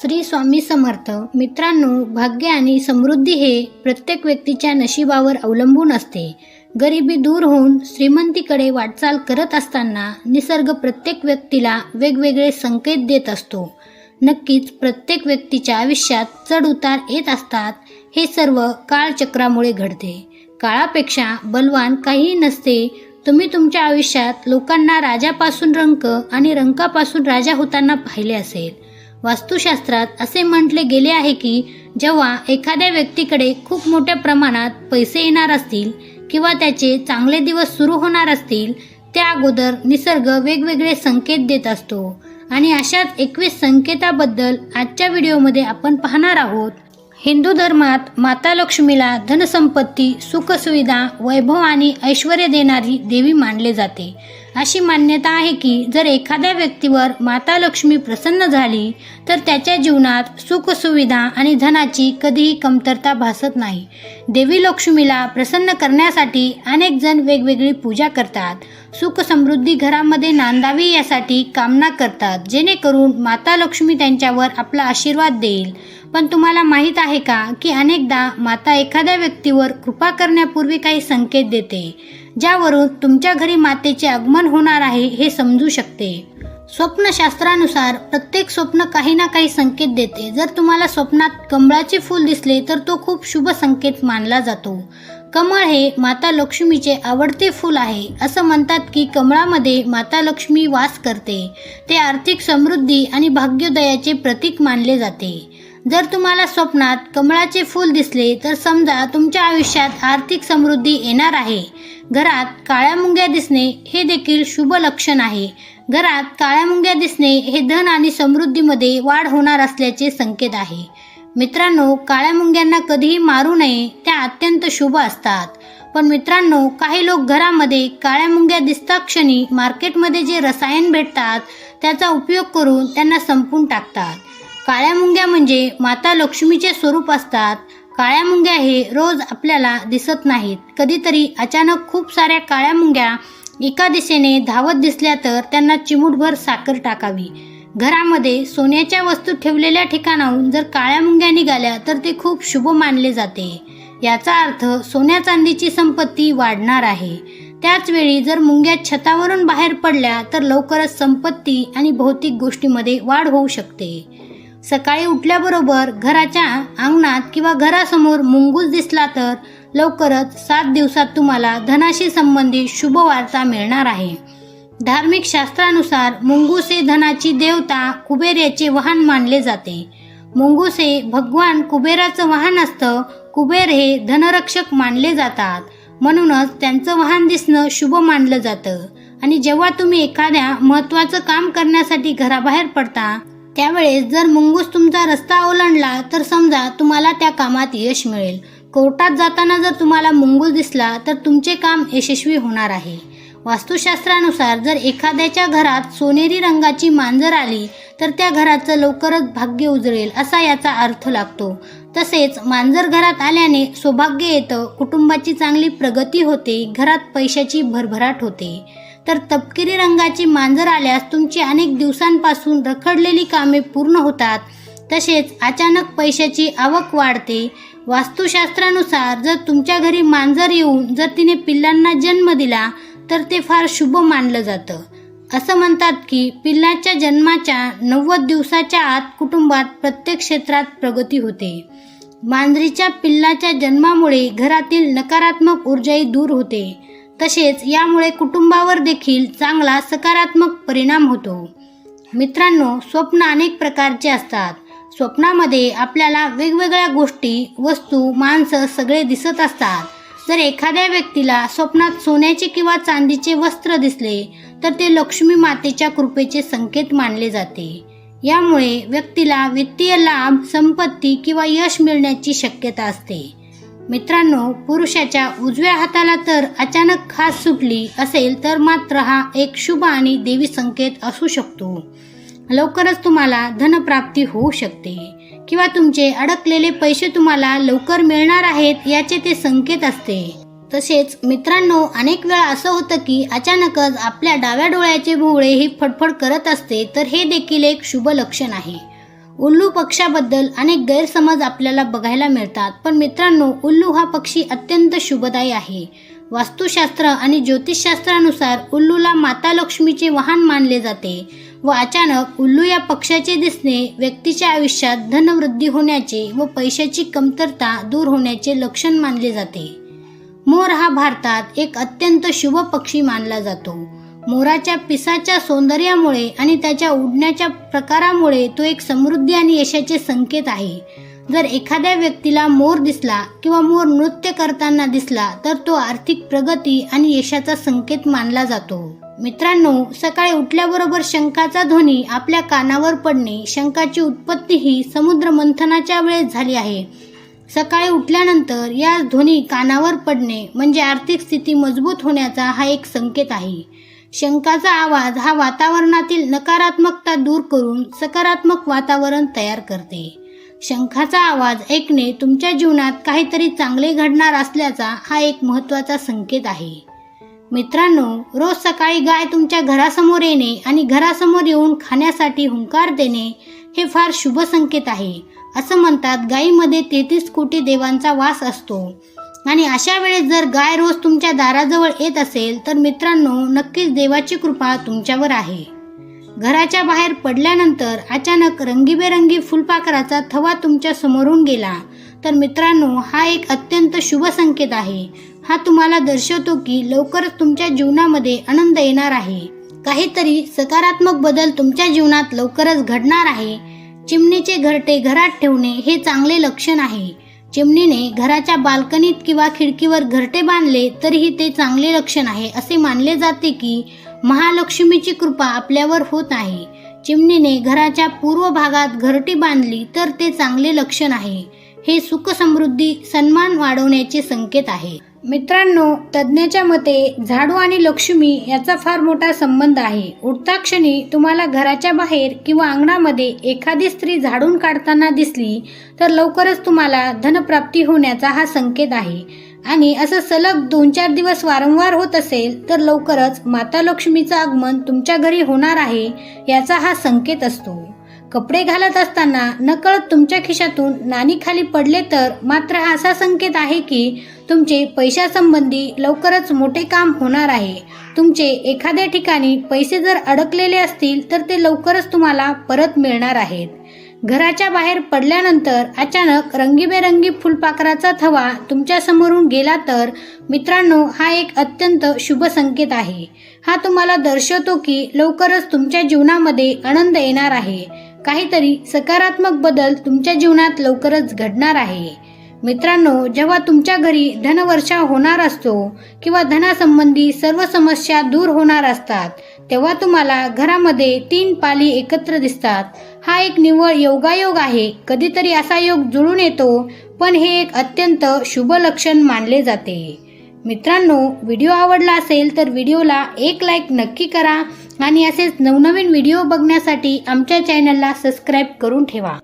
श्री स्वामी समर्थ. मित्रांनो भाग्य आणि समृद्धी हे प्रत्येक व्यक्तीच्या नशिबावर अवलंबून असते. गरिबी दूर होऊन श्रीमंतीकडे वाटचाल करत असताना निसर्ग प्रत्येक व्यक्तीला वेगवेगळे संकेत देत असतो. नक्कीच प्रत्येक व्यक्तीच्या आयुष्यात चढ उतार येत असतात हे सर्व काळचक्रामुळे घडते. काळापेक्षा बलवान काहीही नसते तुम्ही तुमच्या आयुष्यात लोकांना राजापासून रंक आणि रंकापासून राजा होताना पाहिले असेल. वास्तुशास्त्रात असे म्हटले गेले आहे की जेव्हा एखाद्या व्यक्तीकडे खूप मोठ्या प्रमाणात पैसे येणार असतील किंवा त्याचे चांगले दिवस सुरू होणार असतील त्या अगोदर निसर्ग वेगवेगळे संकेत देत असतो. आणि अशाच एकवीस संकेताबद्दल आजच्या व्हिडिओमध्ये आपण पाहणार आहोत. हिंदू धर्मात माता लक्ष्मीला धनसंपत्ती सुखसुविधा वैभव आणि ऐश्वर देणारी देवी मानले जाते. अशी मान्यता आहे की जर एखाद्या व्यक्तीवर माता लक्ष्मी प्रसन्न झाली तर त्याच्या जीवनात सुखसुविधा आणि धनाची कधीही कमतरता भासत नाही. देवी लक्ष्मीला प्रसन्न करण्यासाठी अनेक जण वेगवेगळी पूजा करतात. सुख समृद्धी घरामध्ये नांदावी यासाठी कामना करतात जेणेकरून माता लक्ष्मी त्यांच्यावर आपला आशीर्वाद देईल. पण तुम्हाला माहीत आहे का की अनेकदा माता एखाद्या व्यक्तीवर कृपा करण्यापूर्वी काही संकेत देते ज्यावरून तुमच्या घरी मातेचे आगमन होणार आहे हे समजू शकते. स्वप्नशास्त्रानुसार प्रत्येक स्वप्न काही ना काही संकेत देते. जर तुम्हाला स्वप्नात कमळाचे फूल दिसले तर तो खूप शुभ संकेत मानला जातो. कमळ हे माता लक्ष्मीचे आवडते फूल आहे असं म्हणतात की कमळामध्ये माता लक्ष्मी वास करते. ते आर्थिक समृद्धी आणि भाग्योदयाचे प्रतीक मानले जाते. जर तुम्हाला स्वप्नात कमळाचे फूल दिसले तर समजा तुमच्या आयुष्यात आर्थिक समृद्धी येणार आहे. घरात काळ्या मुंग्या दिसणे हे देखील शुभ लक्षण आहे. घरात काळ्या मुंग्या दिसणे हे धन आणि समृद्धीमध्ये वाढ होणार असल्याचे संकेत आहे. मित्रांनो काळ्या मुंग्यांना कधीही मारू नये त्या अत्यंत शुभ असतात. पण मित्रांनो काही लोक घरामध्ये काळ्या मुंग्या दिसता क्षणी मार्केटमध्ये जे रसायन भेटतात त्याचा उपयोग करून त्यांना संपून टाकतात. काळ्या मुंग्या म्हणजे माता लक्ष्मीचे स्वरूप असतात. काळ्या मुंग्या हे रोज आपल्याला दिसत नाहीत. कधीतरी अचानक खूप साऱ्या काळ्या मुंग्या एका दिशेने धावत दिसल्या तर त्यांना चिमूटभर साखर टाकावी. घरामध्ये सोन्याच्या वस्तू ठेवलेल्या ठिकाणाहून जर काळ्या मुंग्या निघाल्या तर ते खूप शुभ मानले जाते. याचा अर्थ सोन्या चांदीची संपत्ती वाढणार आहे. त्याच वेळी जर मुंग्या छतावरून बाहेर पडल्या तर लवकरच संपत्ती आणि भौतिक गोष्टीमध्ये वाढ होऊ शकते. सकाळी उठल्याबरोबर घराच्या अंगणात किंवा घरासमोर मुंगूस दिसला तर लवकरच सात दिवसात तुम्हाला धनाशी संबंधित शुभ वार्ता मिळणार आहे. धार्मिक शास्त्रानुसार मुंगूस हे धनाची देवता कुबेर याचे वाहन मानले जाते. मुंगूस हे भगवान कुबेराचं वाहन असतं कुबेर हे धनरक्षक मानले जातात. म्हणूनच त्यांचं वाहन दिसणं शुभ मानलं जातं. आणि जेव्हा तुम्ही एखाद्या महत्त्वाचं काम करण्यासाठी घराबाहेर पडता त्यावेळेस जर मुंगूस तुमचा रस्ता ओलांडला तर समजा तुम्हाला त्या कामात यश मिळेल. कोर्टात जाताना जर तुम्हाला मुंगूस दिसला तर तुमचे काम यशस्वी होणार आहे. वास्तुशास्त्रानुसार जर एखाद्याच्या घरात सोनेरी रंगाची मांजर आली तर त्या घराचं लवकरच भाग्य उजळेल असा याचा अर्थ लागतो. तसेच मांजर घरात आल्याने सौभाग्य येतं कुटुंबाची चांगली प्रगती होते घरात पैशाची भरभराट होते. तर तपकिरी रंगाची मांजर आल्यास तुमची अनेक दिवसांपासून रखडलेली कामे पूर्ण होतात. तसेच अचानक पैशाची आवक वाढते. वास्तुशास्त्रानुसार जर तुमच्या घरी मांजर येऊन जर तिने पिल्लांना जन्म दिला तर ते फार शुभ मानलं जातं. असं म्हणतात की पिल्लाच्या जन्माच्या नव्वद दिवसाच्या आत कुटुंबात प्रत्येक क्षेत्रात प्रगती होते. मांजरीच्या पिल्लाच्या जन्मामुळे घरातील नकारात्मक ऊर्जाही दूर होते. तसेच यामुळे कुटुंबावर देखील चांगला सकारात्मक परिणाम होतो. मित्रांनो स्वप्न अनेक प्रकारचे असतात. स्वप्नामध्ये आपल्याला वेगवेगळ्या गोष्टी वस्तू माणसं सगळे दिसत असतात. जर एखाद्या व्यक्तीला स्वप्नात सोन्याचे किंवा चांदीचे वस्त्र दिसले तर ते लक्ष्मी मातेच्या कृपेचे संकेत मानले जाते. यामुळे व्यक्तीला वित्तीय लाभ संपत्ती किंवा यश मिळण्याची शक्यता असते. मित्रांनो पुरुषाच्या उजव्या हाताला तर अचानक खास सुटली असेल तर मात्र हा एक शुभ आणि देवी संकेत असू शकतो. लवकरच तुम्हाला धनप्राप्ती होऊ शकते. किंवा तुमचे अडकलेले पैसे तुम्हाला लवकर मिळणार आहेत याचे ते संकेत असते. तसेच मित्रांनो अनेक वेळा असं होतं की अचानकच आपल्या डाव्या डोळ्याचे भोवळे ही फडफड करत असते तर हे देखील एक शुभ लक्षण आहे. उल्लू पक्षाबद्दल अनेक गैरसमज आपल्याला बघायला मिळतात पण मित्रांनो उल्लू हा पक्षी अत्यंत शुभदायी आहे. वास्तुशास्त्र आणि ज्योतिषशास्त्रानुसार उल्लूला माता लक्ष्मीचे वाहन मानले जाते व अचानक उल्लू या पक्षाचे दिसणे व्यक्तीच्या आयुष्यात धनवृद्धी होण्याचे व पैशाची कमतरता दूर होण्याचे लक्षण मानले जाते. मोर हा भारतात एक अत्यंत शुभ पक्षी मानला जातो. मोराच्या पिसाच्या सौंदर्यामुळे आणि त्याच्या उडण्याच्या प्रकारामुळे तो एक समृद्धी आणि यशाचे संकेत आहे. जर एखाद्या व्यक्तीला मोर दिसला किंवा मोर नृत्य करताना दिसला तर तो आर्थिक प्रगती आणि यशाचा संकेत मानला जातो. मित्रांनो सकाळी उठल्याबरोबर शंखाचा ध्वनी आपल्या कानावर पडणे शंखाची उत्पत्ती ही समुद्र मंथनाच्या वेळेस झाली आहे. सकाळी उठल्यानंतर या ध्वनी कानावर पडणे म्हणजे आर्थिक स्थिती मजबूत होण्याचा हा एक संकेत आहे. शंखाचा आवाज हा वातावरणातील नकारात्मकता दूर करून सकारात्मक वातावरण तयार करते. शंखाचा आवाज ऐकणे तुमच्या जीवनात काहीतरी चांगले घडणार असल्याचा हा एक महत्त्वाचा संकेत आहे. मित्रांनो रोज सकाळी गाय तुमच्या घरासमोर येणे आणि घरासमोर येऊन खाण्यासाठी हुंकार देणे हे फार शुभ संकेत आहे. असं म्हणतात गायीमध्ये तेहतीस कोटी देवांचा वास असतो. आणि अशा वेळेस जर गाय रोज तुमच्या दाराजवळ येत असेल तर मित्रांनो नक्कीच देवाची कृपा तुमच्यावर आहे. घराच्या बाहेर पडल्यानंतर अचानक रंगीबेरंगी फुलपाखराचा थवा तुमच्या समोरून गेला. तर मित्रांनो हा एक अत्यंत शुभ संकेत आहे. हा तुम्हाला दर्शवतो की लवकरच तुमच्या जीवनामध्ये आनंद येणार आहे. काहीतरी सकारात्मक बदल तुमच्या जीवनात लवकरच घडणार आहे. चिमणीचे घरटे घरात ठेवणे हे चांगले लक्षण आहे. चिमणीने घराच्या बाल्कनीत किंवा खिडकीवर घरटे बांधले तरीही ते चांगले लक्षण आहे असे मानले जाते की महालक्ष्मीची कृपा आपल्यावर होत आहे. चिमणीने घराच्या पूर्व भागात घरटी बांधली तर ते चांगले लक्षण आहे. हे सुखसमृद्धी सन्मान वाढवण्याचे संकेत आहे. मित्रांनो तज्ज्ञाच्या मते झाडू आणि लक्ष्मी याचा फार मोठा संबंध आहे. उठता क्षणी तुम्हाला घराच्या बाहेर किंवा अंगणामध्ये एखादी स्त्री झाडून काढताना दिसली तर लवकरच तुम्हाला धनप्राप्ती होण्याचा हा संकेत आहे. आणि असं सलग दोन चार दिवस वारंवार होत असेल तर लवकरच माता लक्ष्मीचं आगमन तुमच्या घरी होणार आहे याचा हा संकेत असतो. कपडे घालत असताना नकळत तुमच्या खिशातून नाणी खाली पडले तर मात्र असा संकेत आहे की तुमचे पैशासंबंधी लवकरच मोठे काम होणार आहे. तुमचे एखाद्या ठिकाणी पैसे जर अडकलेले असतील तर ते लवकरच तुम्हाला परत मिळणार आहेत. घराच्या बाहेर पडल्यानंतर अचानक रंगीबेरंगी फुलपाखराचा थवा तुमच्या समोरून गेला तर मित्रांनो हा एक अत्यंत शुभ संकेत आहे. हा तुम्हाला दर्शवतो की लवकरच तुमच्या जीवनामध्ये आनंद येणार आहे. काहीतरी सकारात्मक बदल तुमच्या जीवनात लवकरच घडणार आहे. मित्रांनो जेव्हा तुमच्या घरी धनवर्षा होणार असतो किंवा धनासंबंधी सर्व समस्या दूर होणार असतात तेव्हा तुम्हाला घरामध्ये तीन पाली एकत्र दिसतात. हा एक निव्वळ योगायोग आहे. कधीतरी असा योग जुळून येतो पण हे एक अत्यंत शुभ लक्षण मानले जाते. मित्रांनो व्हिडिओ आवडला असेल तर व्हिडिओला एक लाईक नक्की करा आणि असेच नवनवीन व्हिडिओ बघण्यासाठी आमच्या चॅनलला सबस्क्राईब करून ठेवा.